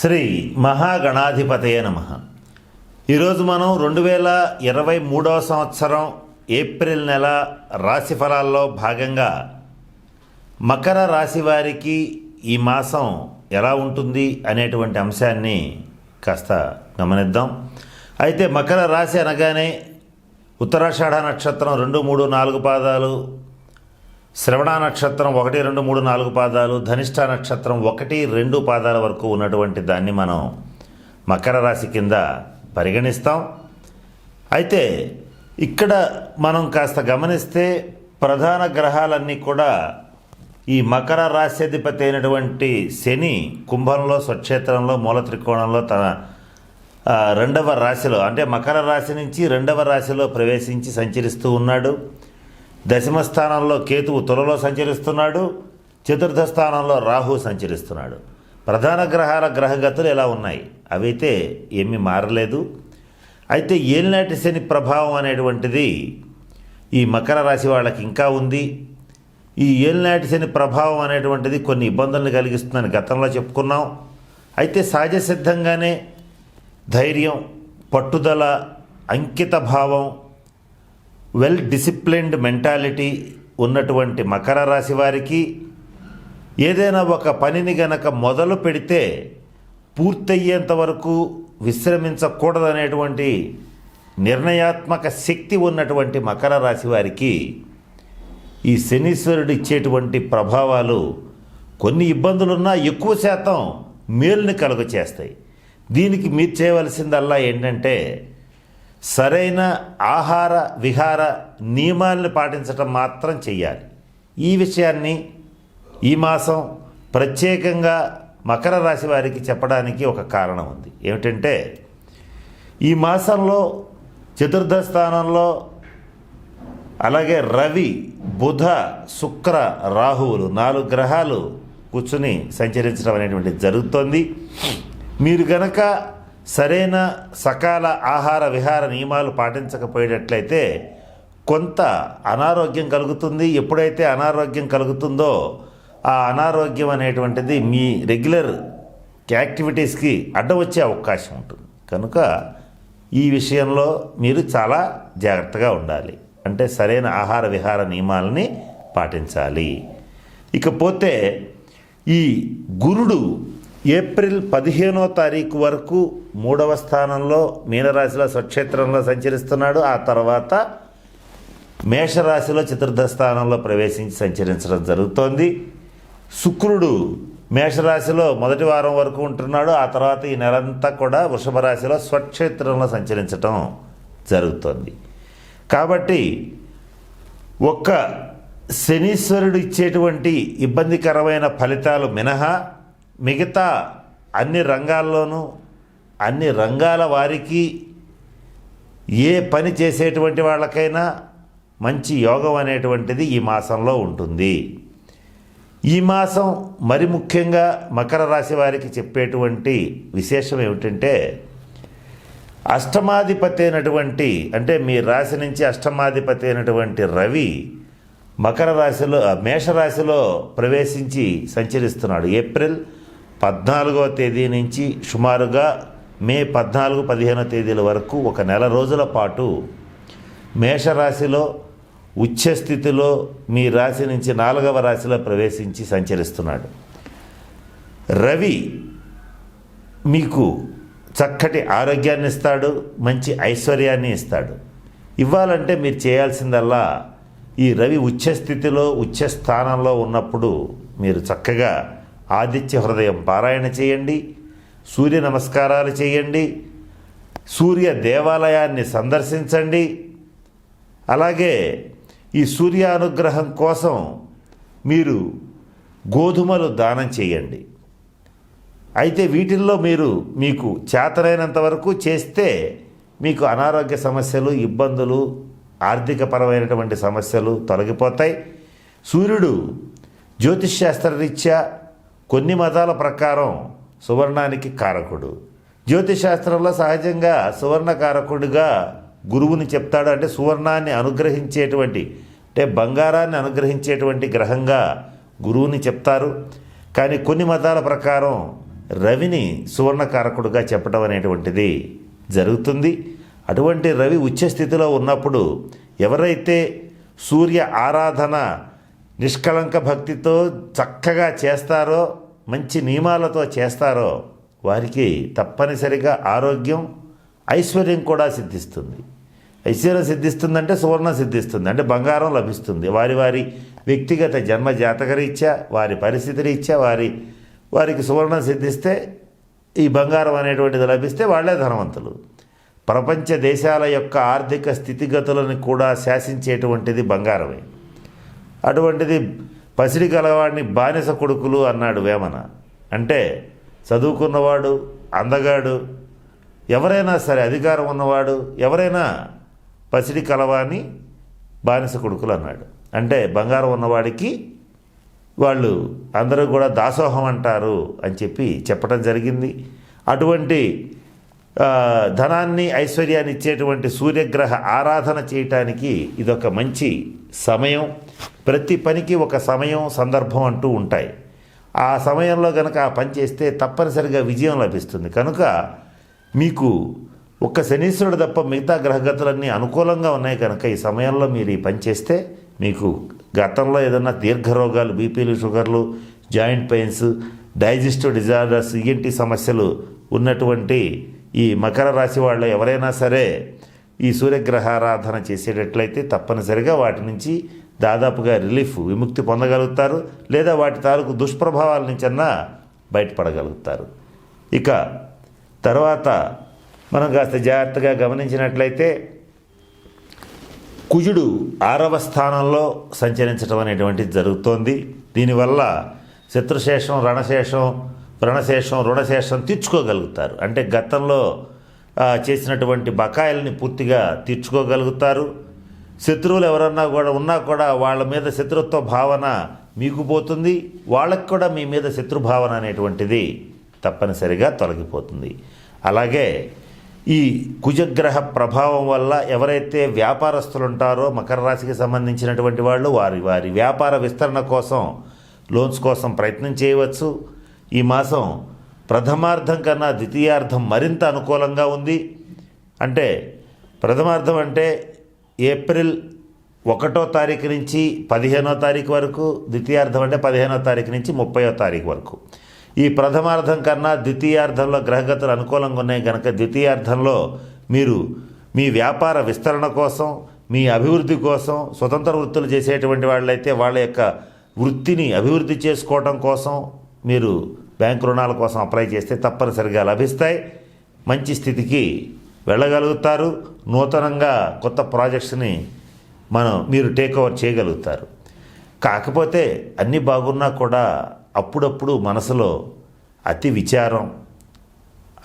శ్రీ మహాగణాధిపతయ నమ. ఈరోజు మనం రెండు వేల ఇరవై మూడవ సంవత్సరం ఏప్రిల్ నెల రాశి ఫలాల్లో భాగంగా మకర రాశి వారికి ఈ మాసం ఎలా ఉంటుంది అనేటువంటి అంశాన్ని కాస్త గమనిద్దాం. అయితే మకర రాశి అనగానే ఉత్తరాషాఢ నక్షత్రం రెండు మూడు నాలుగు పాదాలు శ్రవణ నక్షత్రం ఒకటి రెండు మూడు నాలుగు పాదాలు ధనిష్ట నక్షత్రం ఒకటి రెండు పాదాల వరకు ఉన్నటువంటి దాన్ని మనం మకర రాశి కింద పరిగణిస్తాం. అయితే ఇక్కడ మనం కాస్త గమనిస్తే ప్రధాన గ్రహాలన్నీ కూడా ఈ మకర రాశ్యాధిపతి అయినటువంటి శని కుంభంలో స్వక్షేత్రంలో మూల త్రికోణంలో తన రెండవ రాశిలో అంటే మకర రాశి నుంచి రెండవ రాశిలో ప్రవేశించి సంచరిస్తూ ఉన్నాడు. దశమ స్థానంలో కేతువు తులలో సంచరిస్తున్నాడు చతుర్థ స్థానంలో రాహు సంచరిస్తున్నాడు. ప్రధాన గ్రహాల గ్రహగతులు ఎలా ఉన్నాయి? అవైతే ఏమీ మారలేదు. అయితే ఏలినాటి శని ప్రభావం అనేటువంటిది ఈ మకర రాశి వాళ్ళకి ఇంకా ఉంది. ఈ ఏలినాటి శని ప్రభావం అనేటువంటిది కొన్ని ఇబ్బందులను కలిగిస్తుందని గతంలో చెప్పుకున్నాం. అయితే సహజ సిద్ధంగానే ధైర్యం పట్టుదల అంకిత భావం వెల్ డిసిప్లిన్డ్ మెంటాలిటీ ఉన్నటువంటి మకర రాశి వారికి ఏదైనా ఒక పనిని గనక మొదలు పెడితే పూర్తయ్యేంత వరకు విశ్రమించకూడదనేటువంటి నిర్ణయాత్మక శక్తి ఉన్నటువంటి మకర రాశి వారికి ఈ శనీశ్వరుడు ఇచ్చేటువంటి ప్రభావాలు కొన్ని ఇబ్బందులున్నా ఎక్కువ శాతం మేలుని కలుగ చేస్తాయి దీనికి మీరు చేయవలసిందల్లా ఏంటంటే సరైన ఆహార విహార నియమాలను పాటించటం మాత్రం చెయ్యాలి. ఈ విషయాన్ని ఈ మాసం ప్రత్యేకంగా మకర రాశి వారికి చెప్పడానికి ఒక కారణం ఉంది. ఏమిటంటే ఈ మాసంలో చతుర్థ స్థానంలో అలాగే రవి బుధ శుక్ర రాహువులు నాలుగు గ్రహాలు కూర్చుని సంచరించడం అనేటువంటిది జరుగుతోంది. మీరు గనక సరైన సకాల ఆహార విహార నియమాలు పాటించకపోయేటట్లయితే కొంత అనారోగ్యం కలుగుతుంది. ఎప్పుడైతే అనారోగ్యం కలుగుతుందో ఆ అనారోగ్యం అనేటువంటిది మీ రెగ్యులర్ యాక్టివిటీస్కి అడ్డం వచ్చే అవకాశం ఉంటుంది. కనుక ఈ విషయంలో మీరు చాలా జాగ్రత్తగా ఉండాలి. అంటే సరైన ఆహార విహార నియమాలని పాటించాలి. ఇకపోతే ఈ గురుడు ఏప్రిల్ పదిహేనో తారీఖు వరకు మూడవ స్థానంలో మీనరాశిలో స్వక్షేత్రంలో సంచరిస్తున్నాడు. ఆ తర్వాత మేషరాశిలో చతుర్థ స్థానంలో ప్రవేశించి సంచరించడం జరుగుతోంది. శుక్రుడు మేషరాశిలో మొదటి వారం వరకు ఉంటున్నాడు. ఆ తర్వాత ఈ నెలంతా కూడా వృషభ రాశిలో స్వక్షేత్రంలో సంచరించటం జరుగుతోంది. కాబట్టి ఒక్క శనీశ్వరుడు ఇచ్చేటువంటి ఇబ్బందికరమైన ఫలితాలు మినహా మిగతా అన్ని రంగాల్లోనూ అన్ని రంగాల వారికి ఏ పని చేసేటువంటి వాళ్ళకైనా మంచి యోగం అనేటువంటిది ఈ మాసంలో ఉంటుంది. ఈ మాసం మరి ముఖ్యంగా మకర రాశి వారికి చెప్పేటువంటి విశేషం ఏమిటంటే అష్టమాధిపతి అయినటువంటి అంటే మీ రాశి నుంచి అష్టమాధిపతి అయినటువంటి రవి మకర రాశిలో ఆ, మేషరాశిలో ప్రవేశించి సంచరిస్తున్నాడు. ఏప్రిల్ పద్నాలుగవ తేదీ నుంచి సుమారుగా మే పద్నాలుగు పదిహేనో తేదీల వరకు ఒక నెల రోజుల పాటు మేషరాశిలో ఉచ్చస్థితిలో మీ రాశి నుంచి నాలుగవ రాశిలో ప్రవేశించి సంచరిస్తున్నాడు. రవి మీకు చక్కటి ఆరోగ్యాన్ని ఇస్తాడు మంచి ఐశ్వర్యాన్ని ఇస్తాడు. ఇవ్వాలంటే మీరు చేయాల్సిందల్లా ఈ రవి ఉచ్చస్థితిలో ఉచ్చ స్థానంలో ఉన్నప్పుడు మీరు చక్కగా ఆదిత్య హృదయం పారాయణ చేయండి సూర్య నమస్కారాలు చేయండి సూర్య దేవాలయాన్ని సందర్శించండి. అలాగే ఈ సూర్య అనుగ్రహం కోసం మీరు గోధుమలు దానం చేయండి. అయితే వీటిల్లో మీరు మీకు చేతనైనంత వరకు చేస్తే మీకు అనారోగ్య సమస్యలు ఇబ్బందులు ఆర్థికపరమైనటువంటి సమస్యలు తొలగిపోతాయి. సూర్యుడు జ్యోతిష్ శాస్త్రరీత్యా కొన్ని మతాల ప్రకారం సువర్ణానికి కారకుడు. జ్యోతిశాస్త్రంలో సహజంగా సువర్ణ కారకుడిగా గురువుని చెప్తాడు. అంటే సువర్ణాన్ని అనుగ్రహించేటువంటి అంటే బంగారాన్ని అనుగ్రహించేటువంటి గ్రహంగా గురువుని చెప్తారు. కానీ కొన్ని మతాల ప్రకారం రవిని సువర్ణకారకుడుగా చెప్పడం అనేటువంటిది జరుగుతుంది. అటువంటి రవి ఉచ్చ స్థితిలో ఉన్నప్పుడు ఎవరైతే సూర్య ఆరాధన నిష్కళంక భక్తితో చక్కగా చేస్తారో మంచి నియమాలతో చేస్తారో వారికి తప్పనిసరిగా ఆరోగ్యం ఐశ్వర్యం కూడా సిద్ధిస్తుంది. ఐశ్వర్యం సిద్ధిస్తుందంటే సువర్ణ సిద్ధిస్తుంది అంటే బంగారం లభిస్తుంది. వారి వారి వ్యక్తిగత జన్మ జాతకరీత్యా వారి పరిస్థితి రీత్యా వారి వారికి సువర్ణం సిద్ధిస్తే ఈ బంగారం అనేటువంటిది లభిస్తే వాళ్ళే ధనవంతులు. ప్రపంచ దేశాల యొక్క ఆర్థిక స్థితిగతులను కూడా శాసించేటువంటిది బంగారమే. అటువంటిది పసిడి గలవాడిని బానిస కొడుకులు అన్నాడు వేమన. అంటే చదువుకున్నవాడు అందగాడు ఎవరైనా సరే అధికారం ఉన్నవాడు ఎవరైనా పసిడి కలవాని బానిస కొడుకులు అన్నాడు. అంటే బంగారం ఉన్నవాడికి వాళ్ళు అందరూ కూడా దాసోహం అంటారు అని చెప్పి చెప్పడం జరిగింది. అటువంటి ధనాన్ని ఐశ్వర్యాన్ని ఇచ్చేటువంటి సూర్యగ్రహ ఆరాధన చేయటానికి ఇదొక మంచి సమయం. ప్రతి పనికి ఒక సమయం సందర్భం అంటూ ఉంటాయి. ఆ సమయంలో కనుక ఆ పని చేస్తే తప్పనిసరిగా విజయం లభిస్తుంది. కనుక మీకు ఒక్క శనీశ్వరుడు తప్ప మిగతా గ్రహగతులన్నీ అనుకూలంగా ఉన్నాయి కనుక ఈ సమయంలో మీరు ఈ పని చేస్తే మీకు గతంలో ఏదన్నా దీర్ఘరోగాలు బీపీలు షుగర్లు joint pains digestive disorders ENT సమస్యలు ఉన్నటువంటి ఈ మకర రాశి వాళ్ళు ఎవరైనా సరే ఈ సూర్యగ్రహారాధన చేసేటట్లయితే తప్పనిసరిగా వాటి నుంచి దాదాపుగా రిలీఫ్ విముక్తి పొందగలుగుతారు లేదా వాటి తాలూకు దుష్ప్రభావాల నుంచన్నా బయటపడగలుగుతారు. ఇక తర్వాత మనం కాస్త జాగ్రత్తగా గమనించినట్లయితే కుజుడు ఆరవ స్థానంలో సంచరించడం అనేటువంటిది జరుగుతోంది. దీనివల్ల శత్రుశేషం రణశేషం రణశేషం రుణశేషం తీర్చుకోగలుగుతారు. అంటే గతంలో చేసినటువంటి బకాయిల్ని పూర్తిగా తీర్చుకోగలుగుతారు. శత్రువులు ఎవరన్నా కూడా ఉన్నా కూడా వాళ్ళ మీద శత్రుత్వ భావన మీకు పోతుంది వాళ్ళకి కూడా మీ మీద శత్రుభావన అనేటువంటిది తప్పనిసరిగా తొలగిపోతుంది. అలాగే ఈ కుజగ్రహ ప్రభావం వల్ల ఎవరైతే వ్యాపారస్తులు ఉంటారో మకర రాశికి సంబంధించినటువంటి వాళ్ళు వారి వారి వ్యాపార విస్తరణ కోసం లోన్స్ కోసం ప్రయత్నం చేయవచ్చు. ఈ మాసం ప్రథమార్థం కన్నా ద్వితీయార్థం మరింత అనుకూలంగా ఉంది. అంటే ప్రథమార్థం అంటే ఏప్రిల్ ఒకటో తారీఖు నుంచి పదిహేనో తారీఖు వరకు ద్వితీయార్థం అంటే పదిహేనో తారీఖు నుంచి ముప్పయో తారీఖు వరకు. ఈ ప్రథమార్థం కన్నా ద్వితీయార్థంలో గ్రహగతులు అనుకూలంగా ఉన్నాయి కనుక ద్వితీయార్థంలో మీరు మీ వ్యాపార విస్తరణ కోసం మీ అభివృద్ధి కోసం స్వతంత్ర వృత్తులు చేసేటువంటి వాళ్ళైతే వాళ్ళ యొక్క వృత్తిని అభివృద్ధి చేసుకోవడం కోసం మీరు బ్యాంకు రుణాల కోసం అప్లై చేస్తే తప్పనిసరిగా లభిస్తాయి. మంచి స్థితికి వెళ్ళగలుగుతారు. నూతనంగా కొత్త ప్రాజెక్ట్స్ని మనం మీరు టేక్ ఓవర్ చేయగలుగుతారు. కాకపోతే అన్నీ బాగున్నా కూడా అప్పుడప్పుడు మనసులో అతి విచారం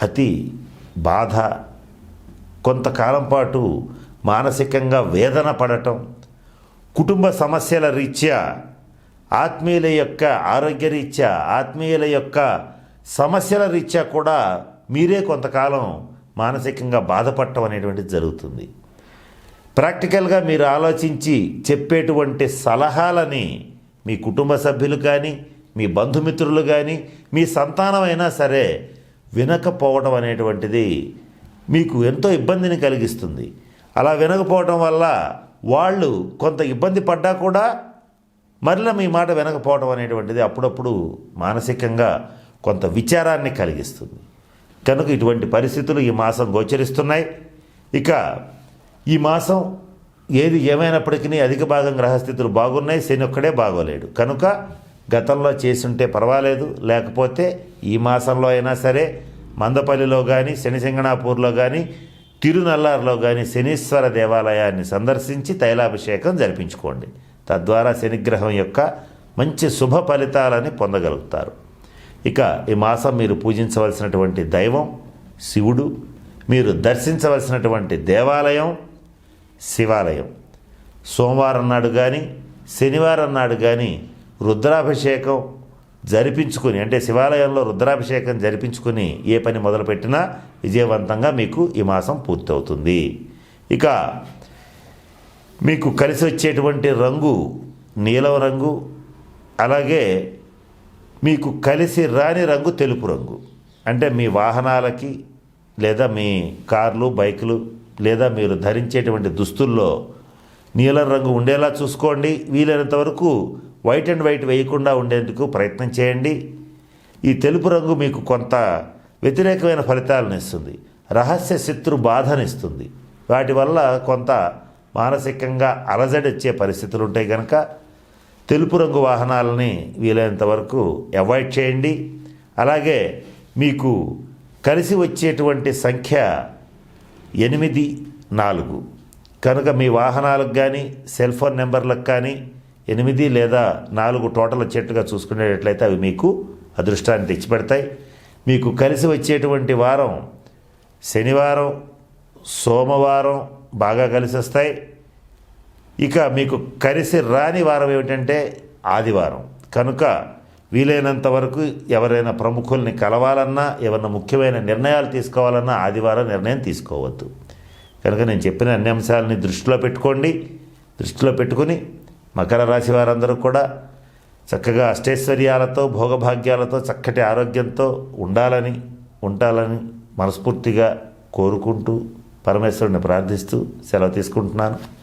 అతి బాధ కొంతకాలం పాటు మానసికంగా వేదన పడటం కుటుంబ సమస్యల రీత్యా ఆత్మీయుల యొక్క ఆరోగ్యరీత్యా ఆత్మీయుల యొక్క సమస్యల రీత్యా కూడా మీరే కొంతకాలం మానసికంగా బాధపడటం అనేటువంటిది జరుగుతుంది. ప్రాక్టికల్గా మీరు ఆలోచించి చెప్పేటువంటి సలహాలని మీ కుటుంబ సభ్యులు కానీ మీ బంధుమిత్రులు కానీ మీ సంతానమైనా సరే వినకపోవడం అనేటువంటిది మీకు ఎంతో ఇబ్బందిని కలిగిస్తుంది. అలా వినకపోవడం వల్ల వాళ్ళు కొంత ఇబ్బంది పడ్డా కూడా మరలా మీ మాట వినకపోవడం అనేటువంటిది అప్పుడప్పుడు మానసికంగా కొంత విచారాన్ని కలిగిస్తుంది. కనుక ఇటువంటి పరిస్థితులు ఈ మాసం గోచరిస్తున్నాయి. ఇక ఈ మాసం ఏది ఏమైనప్పటికీ అధిక భాగం గ్రహస్థితులు బాగున్నాయి శని ఒక్కడే బాగోలేడు. కనుక గతంలో చేసుంటే పర్వాలేదు లేకపోతే ఈ మాసంలో అయినా సరే మందపల్లిలో కానీ శనిసింగణాపూర్లో కానీ తిరునల్లారులో కానీ శనీశ్వర దేవాలయాన్ని సందర్శించి తైలాభిషేకం జరిపించుకోండి. తద్వారా శనిగ్రహం యొక్క మంచి శుభ ఫలితాలని పొందగలుగుతారు. ఇక ఈ మాసం మీరు పూజించవలసినటువంటి దైవం శివుడు మీరు దర్శించవలసినటువంటి దేవాలయం శివాలయం. సోమవారం నాడు కానీ శనివారం నాడు కానీ రుద్రాభిషేకం జరిపించుకుని అంటే శివాలయంలో రుద్రాభిషేకం జరిపించుకుని ఏ పని మొదలుపెట్టినా విజయవంతంగా మీకు ఈ మాసం పూర్తవుతుంది. ఇక మీకు కలిసి వచ్చేటువంటి రంగు నీలం రంగు అలాగే మీకు కలిసి రాని రంగు తెలుపు రంగు. అంటే మీ వాహనాలకి లేదా మీ కార్లు బైకులు లేదా మీరు ధరించేటువంటి దుస్తుల్లో నీలం రంగు ఉండేలా చూసుకోండి. వీలైనంత వరకు వైట్ అండ్ వైట్ వేయకుండా ఉండేందుకు ప్రయత్నం చేయండి. ఈ తెలుపు రంగు మీకు కొంత వ్యతిరేకమైన ఫలితాలను ఇస్తుంది. రహస్య శత్రు బాధనిస్తుంది వాటి వల్ల కొంత మానసికంగా అలజడి వచ్చే పరిస్థితులు ఉంటాయి కనుక తెలుపు రంగు వాహనాలని వీలైనంత వరకు అవాయిడ్ చేయండి. అలాగే మీకు కలిసి వచ్చేటువంటి సంఖ్య ఎనిమిది నాలుగు. కనుక మీ వాహనాలకు కానీ సెల్ ఫోన్ నెంబర్లకు కానీ ఎనిమిది లేదా నాలుగు టోటల్ వచ్చేట్టుగా చూసుకునేటట్లయితే అవి మీకు అదృష్టాన్ని తెచ్చిపెడతాయి. మీకు కలిసి వచ్చేటువంటి వారం శనివారం సోమవారం బాగా కలిసి వస్తాయి ఇక మీకు కలిసి రాని వారం ఏమిటంటే ఆదివారం. కనుక వీలైనంత వరకు ఎవరైనా ప్రముఖుల్ని కలవాలన్నా ఏమైనా ముఖ్యమైన నిర్ణయాలు తీసుకోవాలన్నా ఆదివారం నిర్ణయం తీసుకోవద్దు. కనుక నేను చెప్పిన అన్ని అంశాలని దృష్టిలో పెట్టుకోండి. దృష్టిలో పెట్టుకుని మకర రాశి వారందరూ కూడా చక్కగా అష్టైశ్వర్యాలతో భోగభాగ్యాలతో చక్కటి ఆరోగ్యంతో ఉండాలని ఉండాలని మనస్ఫూర్తిగా కోరుకుంటూ పరమేశ్వరుని ప్రార్థిస్తూ సెలవు తీసుకుంటున్నాను.